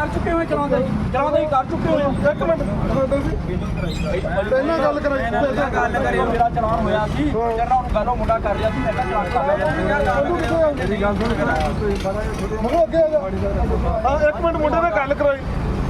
ਕਰ ਚੁੱਕੇ ਹੋ ਚਲਾਉਂਦੇ ਚਲਾਉਂਦੇ ਕਰ ਚੁੱਕੇ ਹੋ ਇੱਕ ਮਿੰਟ ਪਹਿਲਾਂ ਗੱਲ ਕਰਾਈ ਪਹਿਲਾਂ ਗੱਲ ਕਰਿਓ ਮੇਰਾ ਚਲਾਨ ਹੋਇਆ ਸੀ। ਜਿਹੜਾ ਉਹਨੂੰ ਗੱਲੋਂ ਮੁੰਡਾ ਕਰ ਰਿਹਾ ਸੀ ਕਿਹਾ ਚਲਾਨ ਕਰ ਲਿਆ ਮਗੋ ਅੱਗੇ ਆ ਜਾ। ਹਾਂ ਇੱਕ ਮਿੰਟ ਮੁੰਡੇ ਨਾਲ ਗੱਲ ਕਰਾਈ।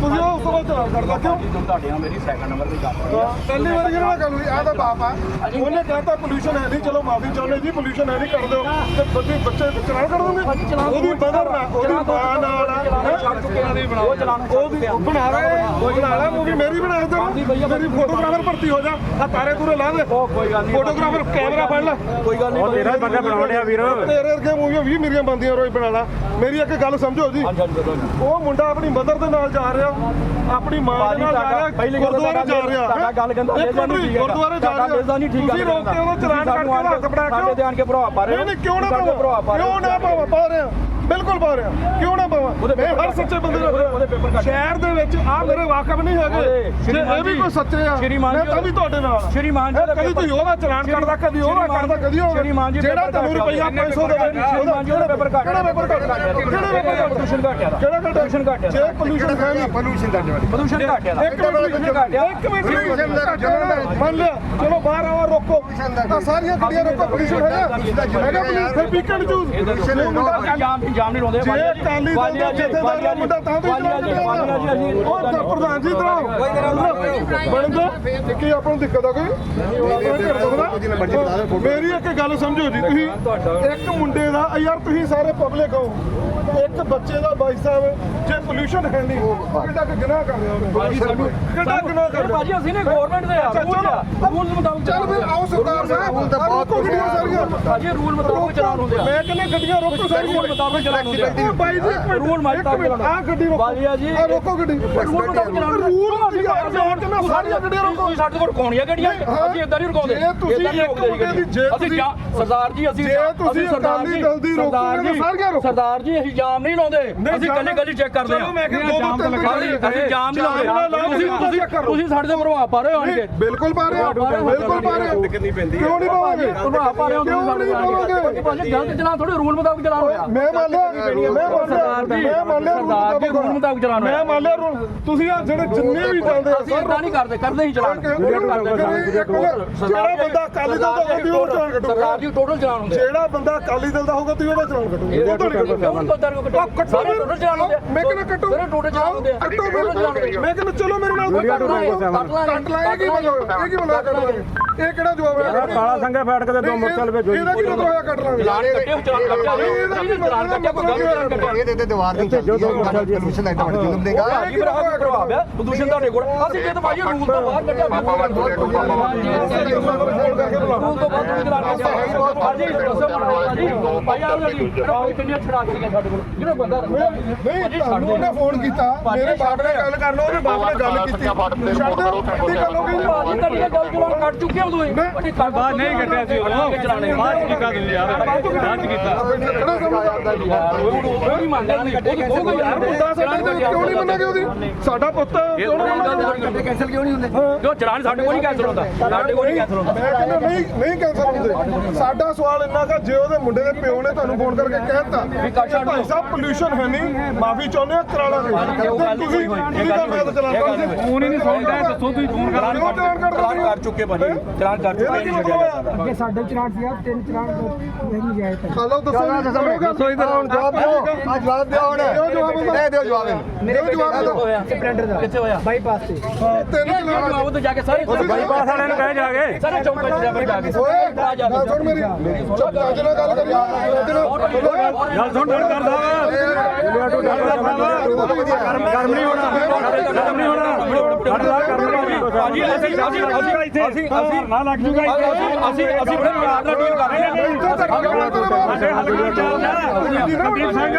ਤੁਸੀਂ ਉਹ ਉਸ ਤੋਂ ਬਾਅਦ ਚਲਾਨ ਕਰਦਾ ਕਿਉਂ ਜਦੋਂ ਤੁਹਾਡੇ ਨਾਲ ਮੇਰੀ ਸੈਕੰਡ ਨੰਬਰ ਦੀ ਗੱਲ ਹੋਈ ਆ। ਪਹਿਲੀ ਵਾਰ ਜਿਹੜਾ ਗੱਲ ਹੋਈ? ਆ ਤਾਂ ਬਾਪ ਆ। ਉਹਨੇ ਕਹਤਾ ਪੋਲੂਸ਼ਨ ਹੈ ਨਹੀਂ ਚਲੋ ਮਾਫੀ ਚਾਹੁੰਦੇ ਜੀ ਪੋਲੂਸ਼ਨ ਹੈ ਨਹੀਂ ਕਰ ਦਿਓ। ਤੇ ਬੱਚੇ ਬੱਚੇ ਚਲਾਨ ਕਰ ਦੋਗੇ? ਉਹਦੀ ਬਦਰ ਨਾਲ ਉਹਦੀ ਮਾਂ ਨਾਲ ਛੱਡ ਚੁੱਕੇ ਨੇ ਉਹ ਚਲਾਨ ਉਹਦੀ ਬਣਾ ਲੈ ਬਣਾ ਲੈ ਮੂਵੀ ਮੇਰੀ ਬਣਾ ਦੇ ਮੇਰੀ ਫੋਟੋਗ੍ਰਾਫਰ ਭਰਤੀ ਹੋ ਜਾ। ਆ ਤਾਰੇ ਤੂਰੇ ਲਾ ਦੇ। ਕੋਈ ਗੱਲ ਨਹੀਂ। ਫੋਟੋਗ੍ਰਾਫਰ ਕੈਮਰਾ ਫੜ ਲੈ। ਕੋਈ ਗੱਲ ਨਹੀਂ। ਤੇਰਾ ਬੰਦਾ ਬਣਾਉਣਿਆ ਵੀਰ। ਤੇਰੇ ਵਰਗੇ ਮੂਵੀਆਂ 20 ਮੇਰੀਆਂ ਬੰਦੀਆਂ ਰੋਜ਼ ਬਣਾ ਲਾ। ਮੇਰੀ ਇੱਕ ਗੱਲ ਸਮਝੋ ਜੀ। ਉਹ ਮੁੰਡਾ ਆਪਣੀ ਮਦਰ ਦੇ ਨਾਲ ਜਾ ਰਿਹਾ ਆਪਣੀ ਮਾਂ ਦੇ ਨਾਲ ਜਾ ਰਿਹਾ ਗੁਰਦੁਆਰੇ ਜਾ ਰਿਹਾ। ਤੁਹਾਡਾ ਗੱਲ ਕਹਿੰਦਾ ਇੱਕ ਮਿੰਟ ਵੀ, ਗੁਰਦੁਆਰੇ ਜਾ ਰਿਹਾ। ਨਹੀਂ ਠੀਕ ਤੁਸੀਂ ਰੋਕ ਕੇ ਚਲਾਨ ਕਰਕੇ ਉਹਦਾ ਹੱਥ ਫੜਾ ਸਾਡੇ ਕੇ ਧਿਆਨ ਕੇ ਭਰਾ ਪਾ ਰਹੇ ਨਹੀਂ ਨਹੀਂ ਕਿਉਂ ਨਾ ਸਾਡੇ ਭਰਾ ਪਾ ਪਾਵਾਂ ਰਹੇ ਕਿਉਂ ਨਾ ਪਾਵਾਂ ਪਾ ਰਿਹਾ ਬਿਲਕੁਲ ਪਾ ਰਿਹਾ ਕਿਉਂ ਨਾ ਉਹਦੇ ਮੈਂ ਪੇਪਰ ਹਰ ਸੱਚੇ ਬੰਦੇ ਦਾ ਉਹਦੇ ਪੇਪਰ ਕੱਟ। ਸ਼ਹਿਰ ਦੇ ਵਿੱਚ ਆ ਮੇਰੇ ਵਾਕਫ ਨਹੀਂ ਹੈਗੇ। ਜੇ ਇਹ ਵੀ ਕੋਈ ਸੱਚੇ ਆ ਮੈਂ ਤਾਂ ਵੀ ਤੁਹਾਡੇ ਨਾਲ। ਸ਼੍ਰੀਮਾਨ ਜੀ, ਕਦੀ ਤੁਸੀਂ ਉਹਦਾ ਚਲਾਨ ਕਰਦਾ ਕਦੀ ਉਹਦਾ ਕਰਦਾ ਕਦੀ ਉਹ ਸ਼੍ਰੀਮਾਨ ਜੀ, ਜਿਹੜਾ ਪੇਪਰ ਤੁਹਾਨੂੰ ਕੱਟ ਰੁਪਈਆ ਕਿੰਨੇ 500 ਦਾ ਸ਼੍ਰੀਮਾਨ ਜੀ, ਉਹਦਾ ਪੇਪਰ ਕੱਟ ਕਿਹੜਾ ਪੇਪਰ ਕੱਟ ਕਿਹੜਾ ਪੇਪਰ ਕੱਟ ਪ੍ਰਦੂਸ਼ਣ ਘਟਿਆ ਦਾ? ਕਿਹੜਾ ਕੱਟ ਪ੍ਰਦੂਸ਼ਣ ਘਟਿਆ ਜੇ ਪੋਲੂਸ਼ਨ ਹੈ ਨਹੀਂ ਪੋਲੂਸ਼ਨ ਦਾ ਜਵਾਬ ਪ੍ਰਦੂਸ਼ਣ ਘਟਿਆ ਦਾ। ਇੱਕ ਮਿੰਟ ਇੱਕ ਮਿੰਟ। ਮੰਨ ਲਿਆ। ਚਲੋ ਬਾਹਰ ਆਵਾ ਰੋਕੋ। ਸਾਰੀਆਂ ਗੱਡੀਆਂ ਰੋਕੋ ਪੋਲੂਸ਼ਨ ਹੈਗਾ ਮੈਂ ਕਿਹਾ ਪੁਲਿਸ ਫਿਰ ਵੀਕਐਂਡ ਚੂਜ਼ ਜੇ। ਮੁੰਡਾ ਜਾਮ ਜਾਮ ਨਹੀਂ ਲਾਉਂਦੇ। ਜੇ ਅਕਾਲੀ ਦਲ ਦਾ ਜਥੇਦਾਰ ਮੁੰਡਾ ਤਾਂ ਵੀ ਵਾਲੀਆ ਜੀ ਵਾਲੀਆ ਜੀ ਅਸੀਂ ਉਹ ਤਾਂ ਪ੍ਰਧਾਨ ਜੀ ਤਰਾ ਬਣਦਾ ਕੀ ਆਪਾਂ ਨੂੰ ਦਿੱਕਤ ਆ ਕੋਈ? ਮੇਰੀ ਇੱਕ ਗੱਲ ਸਮਝੋ ਜੀ ਤੁਸੀਂ। ਇੱਕ ਮੁੰਡੇ ਦਾ ਯਾਰ ਤੁਸੀਂ ਸਾਰੇ ਪਬਲਿਕ ਹੋ। ਇੱਕ ਬੱਚੇ ਦਾ ਬਾਈ ਸਾਹਿਬ ਜੇ ਪੋਲੂਸ਼ਨ ਹੈ ਨਹੀਂ ਕਿੱਡਾ ਕੁ ਗੁਨਾਹ ਕਰ ਰਿਹਾ ਉਹਨੇ। ਕਿੱਡਾ ਗੁਨਾਹ ਕਰ ਰਿਹਾ। ਭਾਜੀ ਅਸੀਂ ਨੇ ਗਵਰਨਮੈਂਟ ਦੇ ਆ ਰੂਲ ਆ। ਰੂਲ ਮੁਤਾਬਕ ਚੱਲ ਫਿਰ ਆਓ ਸਰਦਾਰ ਸਾਹਿਬ। ਆਹ ਰੋਕੋ ਗੱਡੀਆਂ ਸਾਰੀਆਂ। ਭਾਜੀ ਰੂਲ ਮੁਤਾਬਕ ਚਲਾਨ ਹੁੰਦੇ ਆ ਮੈਂ ਕਹਿੰਦਾ ਗੱਡੀਆਂ ਰੋਕੋ ਸਾਰੀਆਂ। ਰੂਲ ਮੁਤਾਬਕ ਚਲਾਨ ਹੁੰਦੇ ਆ ਬਾਈ ਜੀ ਇੱਕ ਮਿੰਟ ਰੂਲ ਮੁਤਾਬਕ ਚਲਾਨ ਆ ਗੱਡੀ ਰੋਕੋ। ਵਾਲੀਆ ਜੀ। ਆ ਰੋਕੋ ਗੱਡੀ। ਰੂਲ ਅਸੀਂ ਕਹਿੰਦਾ ਸਾਰੀਆਂ ਗੱਡੀਆਂ ਰੋਕੋ। ਤੁਸੀਂ ਸਾਡੇ ਕੋਲ ਕੋਣੀਆਂ ਗੱਡੀਆਂ। ਹਾਂ। ਅਸੀਂ ਇਦਾਂ ਨਹੀਂ ਰੁਕਾਉਂਦੇ। ਜੇ ਤੁਸੀਂ ਇੱਕ ਰੁਕਦੇ ਮੁੰਡੇ ਦੀ ਜੇ ਅਸੀਂ ਤੁਸੀਂ- ਸਰਦਾਰ ਜੀ ਅਸੀਂ ਜੇ ਤੁਸੀਂ ਅਸੀਂ ਸਰਦਾਰ ਜੀ ਦਲ ਦੀ ਰੋਕੋਗੇ ਤਾਂ ਸਾਰੀਆਂ ਰੋਕੋ। ਸਰਦਾਰ ਜੀ ਅਸੀਂ ਜਾਮ ਨਹੀਂ ਲਾਉਂਦੇ। ਅਸੀਂ ਗੱਲੀ ਗੱਲੀ ਚੈੱਕ ਕਰਦੇ ਚਲੋ ਮੈਂ ਕਿਹਾ ਦੋ ਦੋ ਜਾਮ ਤਿੰਨ ਤਾਂ ਤਿੰਨ ਅਸੀਂ ਜਾਮ ਨਹੀਂ ਲਾਉਂਦੇ। ਤੁਸੀਂ ਤੁਸੀਂ ਤੁਸੀਂ। ਤੁਸੀਂ ਸਾਡੇ ਤੇ ਪ੍ਰਭਾਵ ਪਾ ਰਹੇ ਹੋ ਆਣ ਕੇ। ਬਿਲਕੁਲ ਪਾ ਰਹੇ ਹੋ। ਬਿਲਕੁਲ ਪਾ ਰਹੇ ਹੋ। ਕਿਉਂ ਨਹੀਂ ਪਾਵਾਂਗੇ ਪ੍ਰਭਾਵ ਪਾ ਰਹੇ ਹੋ ਨਹੀਂ ਪਾਵਾਂਗੇ ਭਾਜੀ ਗਲਤ ਚਲਾਨ ਥੋੜੇ ਰੂਲ ਮੁਤਾਬਕ ਚਲਾਨ ਹੋਇਆ ਮੈਂ ਮੰਨ ਲਿਆ ਮੈਂ ਮੰਨ ਲਿਆ ਸਰਦਾਰ ਜੀ ਮੈਂ ਮੰਨ ਲਿਆ ਸਰਦਾਰ ਜੀ ਰੂਲ ਮੁਤਾਬਕ ਚਲਾਨ ਮੈਂ ਹੋਇਆ ਮੰਨ ਲਿਆ rule। ਤੁਸੀਂ ਆ ਜਿਹੜੇ ਜਿੰਨੇ ਵੀ ਚੱਲਦੇ ਆ ਅਸੀਂ ਇਦਾਂ ਨਹੀਂ ਕਰਦੇ ਕਰਦੇ ਹੀ ਚਲਾਨ ਜਿਹੜਾ ਬੰਦਾ ਅਕਾਲੀ ਦਲ ਦਾ ਹੋਊਗਾ ਉਹ ਚਲਾਨ ਕੱਟੂਗਾ ਸਰਦਾਰ ਜੀ ਟੋਟਲ ਚਲਾਨ ਹੁੰਦੇ ਜਿਹੜਾ ਬੰਦਾ ਅਕਾਲੀ ਦਲ ਦਾ ਹੋਊਗਾ ਤੁਸੀਂ ਉਹਦਾ ਚਲਾਨ ਕੱਟੋਗੇ। ਉਹ ਤਾਂ ਨਹੀਂ ਕੱਟੂਗਾ। ਕੱਟੋ ਸਾਰੇ ਟੋਟਲ ਚਲਾਨ ਹੁੰਦੇ ਆ। ਮੈਂ ਕਹਿੰਦਾ ਕੱਟੋ। ਸਾਰੇ ਟੋਟਲ ਚਲਾਨ ਹੁੰਦੇ ਆ। ਕੱਟੋ ਫਿਰ ਮੈਂ ਕਹਿੰਦਾ ਚਲੋ ਮੇਰੇ ਨਾਲ ਕੋਈ ਕੱਟ ਕੱਟ ਲਾਂਗੇ। ਕੀ ਮਤਲਬ? ਇਹ ਕੀ ਕੱਟ ਕਿਹੜਾ ਜਵਾਬ ਹੈ? ਕਾਲਾ ਸੰਗਾ ਫੈਟ ਕੇ ਦੋ ਮੁਰਸਲ ਵਿੱਚ ਇਹਦਾ ਕੀ ਮਤਲਬ ਹੋਇਆ ਕੱਟ ਲਾਂਗੇ? ਚਲਾਨ ਕੱਟਿਓ ਚਲਾਨ ਕੱਟਿਆ ਚਲਾਨ ਕੱਟਿਆ ਕੋਈ ਗੱਲ ਨਹੀਂ ਕੱਟਿਆ ਇਹ ਤੇ ਦੀਵਾਰ ਨਹੀਂ ਚੱਲਦੀ ਪੋਲੂਸ਼ਨ ਦਾ ਐਡਾ ਜ਼ੁਲਮ ਦੇਗਾ। ਭਾਜੀ ਫਿਰ ਆਹ ਪ੍ਰਭਾਵ ਹੈ ਪ੍ਰਦੂਸ਼ਣ ਤੁਹਾਡੇ ਕੋਲ। ਅਸੀਂ ਜੇ ਤਾਂ ਭਾਜੀ ਰੂਲ ਤੋਂ ਬਾਹਰ ਕੱਢਿਆ। ਰੂਲ ਤੋਂ ਬਾਹਰ ਤੁਸੀਂ ਚਲਾਨ ਕੱਟਿਆ ਭਾਜੀ ਦੱਸੋ ਭਾਜੀ। ਭਾਈ ਆਹ ਜੀ ਭਾਈ ਕਿੰਨੀਆਂ ਛੜਾ ਕੇ ਸਾਡੇ ਕੋਲ। ਜਿਹੜਾ ਬੰਦਾ ਨਹੀਂ ਤੁਹਾਨੂੰ ਉਹਨੇ ਫੋਨ ਕੀਤਾ। ਮੇਰੇ ਬਾਪ ਨੇ ਗੱਲ ਕਰ ਲਓ ਉਹਦੇ ਬਾਪ ਨੇ ਗੱਲ ਕੀਤੀ। ਛੱਡ ਦਿਓ। ਕੀ ਗੱਲ ਹੋ ਗਈ। ਭਾਜੀ ਤੁਹਾਡੀ ਗੱਲ ਚਲਾਨ ਕੱਟ ਚੁੱਕੇ ਹੋ ਤੁਸੀਂ। ਭਾਜੀ ਬਾਹਰ ਨਹੀਂ ਕੱਟਿਆ ਸੀ ਉਹ। ਚਲਾਣੇ ਬਾਅਦ ਕੀਤਾ ਤੁਸੀਂ। ਯਾਰ ਬਾਅਦ ਕੀਤਾ। ਕਿਹੜਾ ਸਮਝਦਾ ਉਹ ਨਹੀਂ ਮੰਨਦਾ ਨਹੀਂ ਉਹ ਕੋਈ ਯਾਰ ਮੁੰਡਾ ਸਾਡਾ ਕਿਉਂ ਨਹੀਂ ਮੰਨਾਂਗੇ ਉਹਦੀ? ਸਾਡਾ ਪੁੱਤ ਕਿਉਂ ਨਹੀਂ ਮੰਨਾਂਗੇ ਕੈਂਸਲ ਕਿਉਂ ਨਹੀਂ ਹੁੰਦੇ? ਜੋ ਚਲਾਨ ਸਾਡੇ ਕੋਲ ਨਹੀਂ ਕੈਂਸਲ ਹੁੰਦਾ। ਸਾਡੇ ਕੋਲ ਨਹੀਂ ਕੈਂਸਲ ਹੁੰਦਾ। ਮੈਂ ਕਹਿੰਦਾ ਨਹੀਂ ਨਹੀਂ ਕੈਂਸਲ ਹੁੰਦੇ। ਸਾਡਾ ਸਵਾਲ ਇੰਨਾ ਕਿ ਜੇ ਉਹਦੇ ਮੁੰਡੇ ਦੇ ਪਿਓ ਨੇ ਤੁਹਾਨੂੰ ਫੋਨ ਕਰਕੇ ਕਹਿਤਾ ਭਾਈ ਸਾਹਿਬ ਪੋਲੂਸ਼ਨ ਹੈ ਨਹੀਂ ਮਾਫੀ ਚਾਹੁੰਦੇ ਆ ਕਰਾ ਲਾਂਗੇ ਉਹ ਗੱਲ ਤੇ ਨਹੀਂ ਹੋਈ। ਤੁਸੀਂ ਇਹ ਗੱਲ ਤਾਂ ਮੈਂ ਤਾਂ ਦਿੱਤਾ ਫੋਨ ਹੀ ਨਹੀਂ ਸੁਣਦਾ ਦੱਸੋ ਤੁਸੀਂ ਫੋਨ ਚਲਾਨ ਕਰ ਚਲਾਨ ਕਰ ਚੁੱਕੇ ਭਾਜੀ। ਚਲਾਨ ਕਰ ਇਹਦਾ ਕੀ ਮਤਲਬ ਹੋਇਆ। ਅੱਗੇ ਸਾਡੇ ਚਲਾਨ ਸੀਗਾ ਤਿੰਨ ਚਲਾਨ ਨਹੀਂ ਗਏ ਤੱਕ ਹਲੋ ਦੱਸੋ ਦੱਸੋ। ਇਧਰ ਹੁਣ ਜਵਾਬ ਦਿਓ। ਆ ਜਵਾਬ ਦਿਓ। ਹੁਣ ਦਿਓ। ਦੇ ਦਿਓ ਜਵਾਬ ਇਹਨੂੰ। ਮੇਰੇ ਜਵਾਬ ਦਿਓ ਹੋਇਆ ਸਪਲੈਂਡਰ ਦਾ। ਕਿੱਥੇ ਹੋਇਆ? ਬਾਈਪਾਸ ਤੇ। ਤਿੰਨ ਚਲਾਨ ਜਵਾਬ ਤੋਂ ਜਾ ਕੇ ਸਾਰੇ ਬਾਈਪਾਸ ਵਾਲਿਆਂ ਨੂੰ ਕਹਿ ਜਾ ਕੇ। ਸਾਰੇ ਚੌਂਕ ਵਿੱਚ ਜਾ ਕੇ ਜਾ ਕੇ। ਓਏ ਗੱਲ ਸੁਣ ਮੇਰੀ। ਚੁੱਪ ਚੱਜ ਨਾਲ ਗੱਲ ਕਰੀ। ਗੱਲ ਸੁਣ ਡਰ ਕਰਦਾ ਵਾ। ਗਰਮ ਨਹੀਂ ਹੋਣਾ ਗਰਮ ਨਹੀਂ ਹੋਣਾ ਹਟ ਲਾ ਗਰਮ ਨਹੀਂ ਹੋਣੀ ਭਾਜੀ ਅਸੀਂ ਅਸੀਂ ਅਸੀਂ ਅਸੀਂ ਅਸੀਂ ਨਾ ਲੱਗ ਜੂਗਾ ਅਸੀਂ ਅਸੀਂ ਬੜੇ ਪਿਆਰ ਨਾਲ ਡੀਲ ਕਰ ਰਹੇ ਹਾਂ। ਇੱਥੇ ਤੱਕ ਗੱਲ ਕਰ ਸਾਡੇ ਹੱਲ ਕਰ ਚੱਲ ਜਾ ਸੰਦੀਪ ਸਿੰਘ